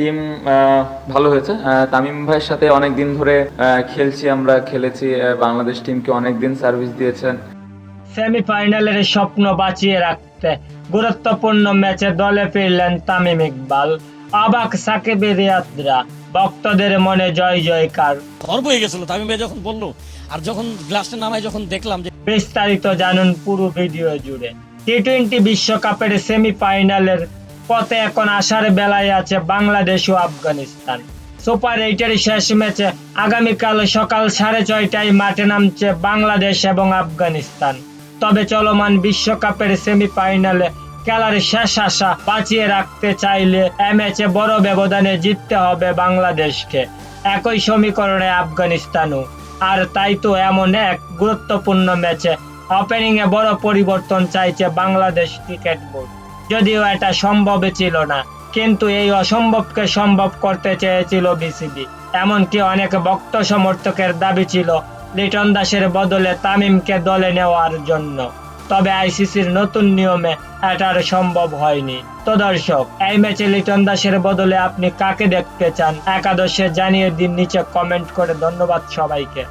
Team ভালো হয়েছে। তামিম ভাইয়ের সাথে অনেক দিন ধরে আহ, খেলছি আমরা খেলেছি বাংলাদেশ টিমকে অনেক দিন সার্ভিস দিয়েছেন। সেমিফাইনালের স্বপ্ন বাঁচিয়ে রাখতে গুরুত্বপূর্ণ ম্যাচে দলে ফিরলেন তামিম ইকবাল অবাক সাকিব রিয়াদরা ভক্তদের মনে জয় জয়কার। গর্ব হয়ে গেছিল তামিম ভাই যখন বলল আর যখন গ্লাসটা নামায় যখন দেখলাম যে বিস্তারিত জানুন পুরো ভিডিও জুড়ে। টি টোয়েন্টি বিশ্বকাপের সেমিফাইনালের পথে এখন আসার বেলায় আছে বাংলাদেশ ও আফগানিস্তান। সুপার এইটের শেষ ম্যাচে আগামীকাল সকাল সাড়ে ছয়টায় মাঠে নামছে বাংলাদেশ এবং আফগানিস্তান। তবে চলমান বিশ্বকাপের সেমিফাইনালে খেলার শেষ আশা বাঁচিয়ে রাখতে চাইলে এ ম্যাচে বড় ব্যবধানে জিততে হবে বাংলাদেশকে। একই সমীকরণে আফগানিস্তানও। আর তাই তো এমন এক গুরুত্বপূর্ণ ম্যাচে ওপেনিং এ বড় পরিবর্তন চাইছে বাংলাদেশ ক্রিকেট বোর্ড। যদিও এটা সম্ভব ছিল না, কিন্তু এই অসম্ভবকে সম্ভব করতে চেয়েছিল বিসিবি। এমনকি অনেক ভক্ত সমর্থকের দাবি ছিল, লিটন দাসের বদলে তামিমকে দলে নেওয়ার জন্য। তবে আইসিসির নতুন নিয়মে এটার সম্ভব হয়নি। তো দর্শক, এই ম্যাচে লিটন দাসের বদলে আপনি কাকে দেখতে চান? একাদশে জানিয়ে দিন নিচে কমেন্ট করে। ধন্যবাদ সবাইকে।